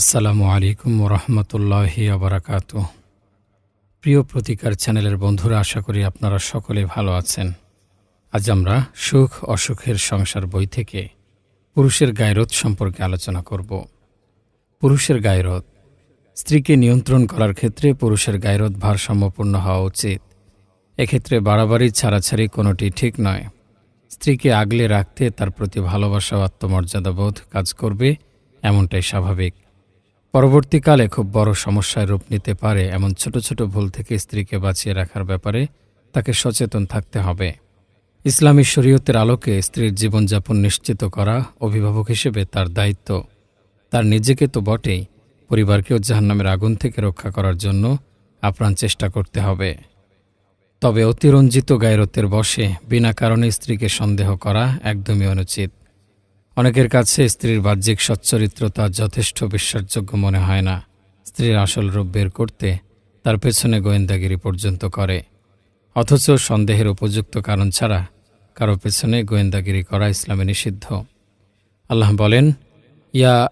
আসসালামু আলাইকুম রহমতুল্লাহি আবরাকাত। প্রিয় প্রতিকার চ্যানেলের বন্ধুরা, আশা করি আপনারা সকলে ভালো আছেন। আজ আমরা সুখ, অসুখের সংসার বই থেকে পুরুষের গায়রত সম্পর্কে আলোচনা করব। পুরুষের গায়রত স্ত্রীকে নিয়ন্ত্রণ করার ক্ষেত্রে পুরুষের গায়রত ভারসাম্যপূর্ণ হওয়া উচিত। এক্ষেত্রে বাড়াবাড়ি ছাড়াছাড়ি কোনোটি ঠিক নয়। স্ত্রীকে আগলে রাখতে তার প্রতি ভালোবাসা ও আত্মমর্যাদাবোধ কাজ করবে, এমনটাই স্বাভাবিক। পরবর্তীকালে খুব বড় সমস্যায় রূপ নিতে পারে এমন ছোট ছোট ভুল থেকে স্ত্রীকে বাঁচিয়ে রাখার ব্যাপারে তাকে সচেতন থাকতে হবে। ইসলামী শরীয়তের আলোকে স্ত্রীর জীবনযাপন নিশ্চিত করা অভিভাবক হিসেবে তার দায়িত্ব। তার নিজেকে তো বটেই, পরিবারকেও জাহান্নামের আগুন থেকে রক্ষা করার জন্য আপ্রাণ চেষ্টা করতে হবে। তবে অতিরঞ্জিত গায়রতের বশে বিনা কারণে স্ত্রীকে সন্দেহ করা একদমই অনুচিত। অনেকের কাছে স্ত্রীর বাহ্যিক সচ্চরিত্রতা যথেষ্ট বিশ্বাসযোগ্য মনে হয় না। স্ত্রীর আসল রূপ বের করতে তার পেছনে গোয়েন্দাগিরি পর্যন্ত করে। অথচ সন্দেহের উপযুক্ত কারণ ছাড়া কারও পেছনে গোয়েন্দাগিরি করা ইসলামে নিষিদ্ধ। আল্লাহ বলেন, ইয়া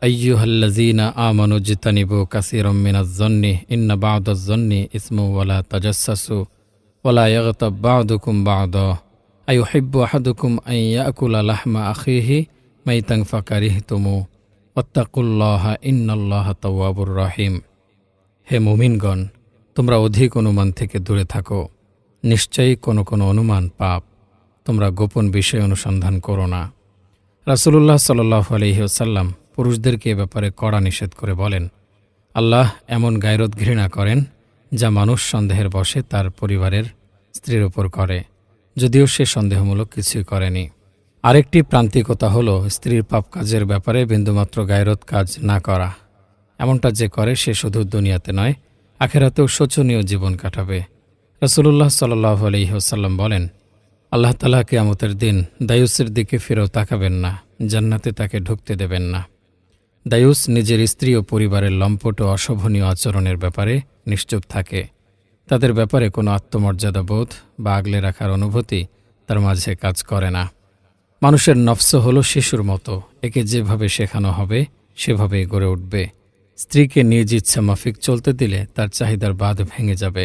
জিতানিবু কাসীরাম মিনাজ-জন্নি ইন্না বা'দাজ-জন্নি ইসমু ওয়ালা তাজাসসাসু, ওয়ালা ইয়াগতাব বা'দুকুম বা'দা, আইয়ুহিব্বু আহাদুকুম আন ইয়াকুলা লাহমা আখিহি তাওয়াবুর রহিম হে মুমিনগণ তোমরা অধিক অনুমান থেকে দূরে থাকো নিশ্চয়ই কোনো কোনো অনুমান পাপ তোমরা গোপন বিষয় অনুসন্ধান করো না রাসূলুল্লাহ সাল্লাহ আলহিহসাল্লাম পুরুষদেরকে এ ব্যাপারে কড়া নিষেধ করে বলেন আল্লাহ এমন গায়রত ঘৃণা করেন, যা মানুষ সন্দেহের বশে তার পরিবারের স্ত্রীর ওপর করে, যদিও সে সন্দেহমূলক কিছুই করেনি। আরেকটি প্রান্তিকতা হল স্ত্রীর পাপ কাজের ব্যাপারে বিন্দুমাত্র গায়রত কাজ না করা। এমনটা যে করে, সে শুধু দুনিয়াতে নয়, আখেরাতেও শোচনীয় জীবন কাটাবে। রসুল্লাহ সাল্লাহ আলহিহসাল্লাম বলেন, আল্লাহ তালা কেয়ামতের দিন দায়ুসের দিকে ফিরেও তাকাবেন না, জান্নাতে তাকে ঢুকতে দেবেন না। দায়ুস নিজের স্ত্রী ও পরিবারের লম্পট ও অশোভনীয় আচরণের ব্যাপারে নিশ্চুপ থাকে। তাদের ব্যাপারে কোনো আত্মমর্যাদা বোধ বা আগলে রাখার অনুভূতি তার মাঝে কাজ করে না। মানুষের নফস হলো শিশুর মতো। একে যেভাবে শেখানো হবে, সেভাবেই গড়ে উঠবে। স্ত্রীকে নিজ ইচ্ছা মাফিক চলতে দিলে তার চাহিদার বাঁধ ভেঙে যাবে।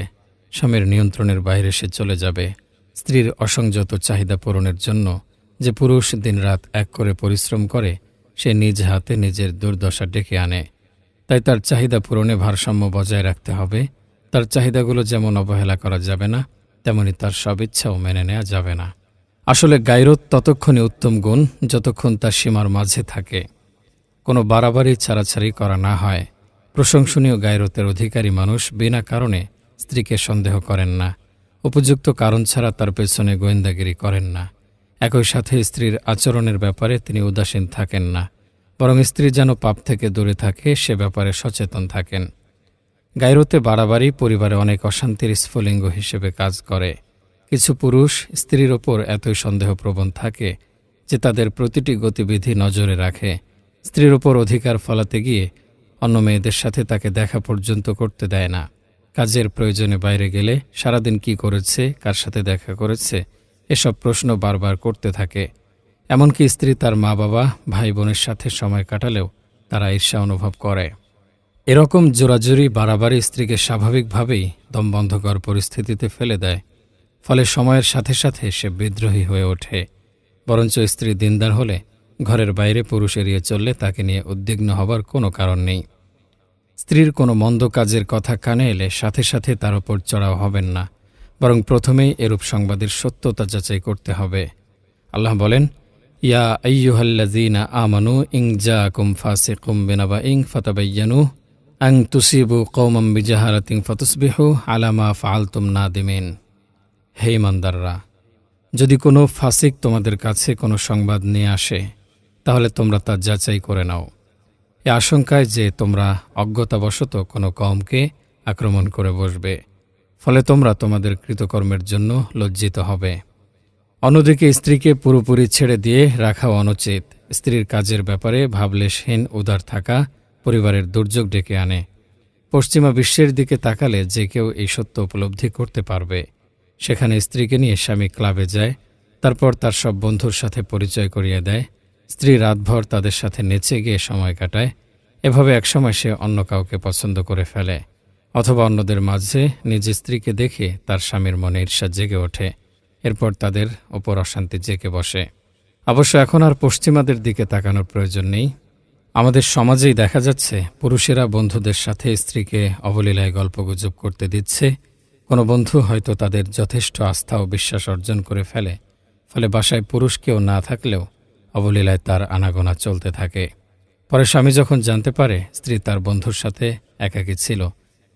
স্বামীর নিয়ন্ত্রণের বাইরে সে চলে যাবে। স্ত্রীর অসংযত চাহিদা পূরণের জন্য যে পুরুষ দিনরাত এক করে পরিশ্রম করে, সে নিজ হাতে নিজের দুর্দশা ডেকে আনে। তাই তার চাহিদা পূরণে ভারসাম্য বজায় রাখতে হবে। তার চাহিদাগুলো যেমন অবহেলা করা যাবে না, তেমনি তার সব ইচ্ছাও মেনে নেওয়া যাবে না। আসলে গায়রত ততক্ষণই উত্তম গুণ যতক্ষণ তার সীমার মাঝে থাকে। কোনো বাড়াবাড়ি ছাড়াছাড়ি করা না হয়। প্রশংসনীয় গায়রতের অধিকারী মানুষ বিনা কারণে স্ত্রীকে সন্দেহ করেন না। উপযুক্ত কারণ ছাড়া তার পেছনে গোয়েন্দাগিরি করেন না। একই সাথে স্ত্রীর আচরণের ব্যাপারে তিনি উদাসীন থাকেন না। বরং স্ত্রী যেন পাপ থেকে দূরে থাকে, সে ব্যাপারে সচেতন থাকেন। গায়রতে বাড়াবাড়ি পরিবারে অনেক অশান্তির স্ফুলিঙ্গ হিসেবে কাজ করে। কিছু পুরুষ স্ত্রীর ওপর এতই সন্দেহপ্রবণ থাকে যে তাদের প্রতিটি গতিবিধি নজরে রাখে। স্ত্রীর ওপর অধিকার ফলাতে গিয়ে অন্য মেয়েদের সাথে তাকে দেখা পর্যন্ত করতে দেয় না। কাজের প্রয়োজনে বাইরে গেলে সারাদিন কি করেছে, কার সাথে দেখা করেছে, এসব প্রশ্ন বারবার করতে থাকে। এমনকি স্ত্রী তার মা বাবা ভাই বোনের সাথে সময় কাটালেও তারা ঈর্ষা অনুভব করে। এরকম জোরাজুরি বাড়াবাড়ি স্ত্রীকে স্বাভাবিকভাবেই দমবন্ধকর পরিস্থিতিতে ফেলে দেয়। ফলে সময়ের সাথে সাথে সে বিদ্রোহী হয়ে ওঠে। বরঞ্চ স্ত্রী দিনদার হলে ঘরের বাইরে পুরুষ এড়িয়ে চললে তাকে নিয়ে উদ্বিগ্ন হবার কোনো কারণ নেই। স্ত্রীর কোনো মন্দ কাজের কথা কানে এলে সাথে সাথে তার ওপর চড়াও হবেন না, বরং প্রথমেই এরূপ সংবাদের সত্যতা যাচাই করতে হবে। আল্লাহ বলেন, ইয়া আইয়ুহাল্লাযীনা আমানু ইং জাআকুম ফাসিকুম বিনাবা ইং ফাতাবায়্যানু আং তুসিবু কওমাম বিজাহারাতিন ফাতুসবিহু আলা মা ফাআলতুম নাদিমিন। হে ইমানদাররা, যদি কোনো ফাসিক তোমাদের কাছে কোনো সংবাদ নিয়ে আসে, তাহলে তোমরা তা যাচাই করে নাও। এ আশঙ্কায় যে তোমরা অজ্ঞতাবশত কোনো কমকে আক্রমণ করে বসবে, ফলে তোমরা তোমাদের কৃতকর্মের জন্য লজ্জিত হবে। অন্যদিকে স্ত্রীকে পুরোপুরি ছেড়ে দিয়ে রাখা অনুচিত। স্ত্রীর কাজের ব্যাপারে ভাবলেশহীন উদার থাকা পরিবারের দুর্যোগ ডেকে আনে। পশ্চিমা বিশ্বের দিকে তাকালে যে কেউ এই সত্য উপলব্ধি করতে পারবে। সেখানে স্ত্রীকে নিয়ে স্বামী ক্লাবে যায়, তারপর তার সব বন্ধুর সাথে পরিচয় করিয়ে দেয়। স্ত্রী রাতভর তাদের সাথে নেচে গিয়ে সময় কাটায়। এভাবে একসময় সে অন্য কাউকে পছন্দ করে ফেলে, অথবা অন্যদের মাঝে নিজ স্ত্রীকে দেখে তার স্বামীর মনে ঈর্ষা জেগে ওঠে। এরপর তাদের ওপর অশান্তি জেগে বসে। অবশ্য এখন আর পশ্চিমাদের দিকে তাকানোর প্রয়োজন নেই। আমাদের সমাজেই দেখা যাচ্ছে, পুরুষেরা বন্ধুদের সাথে স্ত্রীকে অবলীলায় গল্পগুজব করতে দিচ্ছে কোনো বন্ধু হয়তো তাদের যথেষ্ট আস্থা ও বিশ্বাস অর্জন করে ফেলে, ফলে বাসায় পুরুষ কেউ না থাকলেও অবলীলায় তার আনাগোনা চলতে থাকে। পরে স্বামী যখন জানতে পারে স্ত্রী তার বন্ধুর সাথে একাকী ছিল,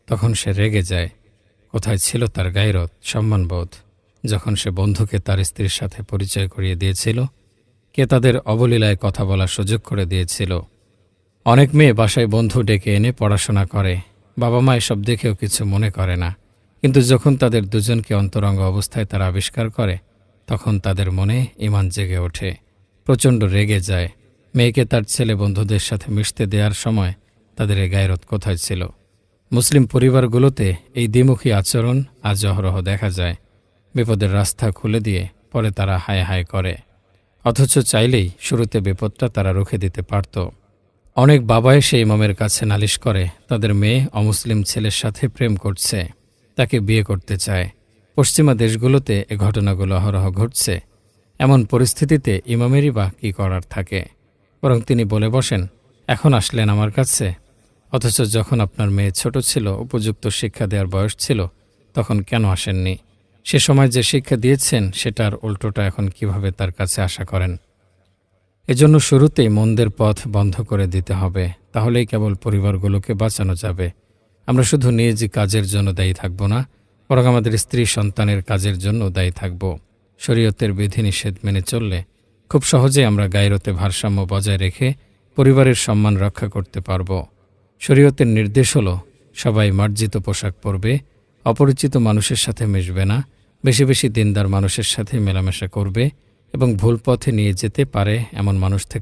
তখন সে রেগে যায়। কোথায় ছিল তার গায়রত সম্মানবোধ? যখন সে বন্ধুকে তার স্ত্রীর সাথে পরিচয় করিয়ে দিয়েছিল, কে তাদের অবলীলায় কথা বলার সুযোগ করে দিয়েছিল? অনেক মেয়ে বাসায় বন্ধু ডেকে এনে পড়াশোনা করে, বাবা মা এসব দেখেও কিছু মনে করে না। কিন্তু যখন তাদের দুজনকে অন্তরঙ্গ অবস্থায় তারা আবিষ্কার করে, তখন তাদের মনে ইমান জেগে ওঠে, প্রচণ্ড রেগে যায়। মেয়েকে তার ছেলে বন্ধুদের সাথে মিশতে দেওয়ার সময় তাদের এ গায়রত কোথায় ছিল? মুসলিম পরিবারগুলোতে এই দ্বিমুখী আচরণ আজ অহরহ দেখা যায়। বিপদের রাস্তা খুলে দিয়ে পরে তারা হায় হায় করে। অথচ চাইলেই শুরুতে বিপদটা তারা রুখে দিতে পারত। অনেক বাবা এসে ইমামের কাছে নালিশ করে, তাদের মেয়ে অমুসলিম ছেলের সাথে প্রেম করছে। তাকে বিয়ে করতে চায়। পশ্চিমা দেশগুলোতে এ ঘটনাগুলো অহরহ ঘটছে। এমন পরিস্থিতিতে ইমামেরই বা কী করার থাকে? বরং তিনি বলে বসেন, এখন আসলেন আমার কাছে। অথচ যখন আপনার মেয়ে ছোট ছিল, উপযুক্ত শিক্ষা দেওয়ার বয়স ছিল, তখন কেন আসেননি? সে সময় যে শিক্ষা দিয়েছেন, সেটার উল্টোটা এখন কীভাবে তার কাছে আশা করেন? এজন্য শুরুতেই মন্দের পথ বন্ধ করে দিতে হবে। তাহলেই কেবল পরিবারগুলোকে বাঁচানো যাবে। আমরা শুধু নিজ কাজের জন্য দায়ী থাকব না, বরং আমাদের স্ত্রী সন্তানের কাজের জন্য দায়ী থাকব। শরীয়তের বিধিনিষেধ মেনে চললে খুব সহজে আমরা গায়রতে ভারসাম্য বজায় রেখে পরিবারের সম্মান রক্ষা করতে পারব। শরীয়তের নির্দেশ হলো, সবাই মার্জিত পোশাক পরবে, অপরিচিত মানুষের সাথে মিশবে না, বেশি বেশি দিনদার মানুষের সাথে মেলামেশা করবে এবং ভুল পথে নিয়ে যেতে পারে এমন মানুষ থেকে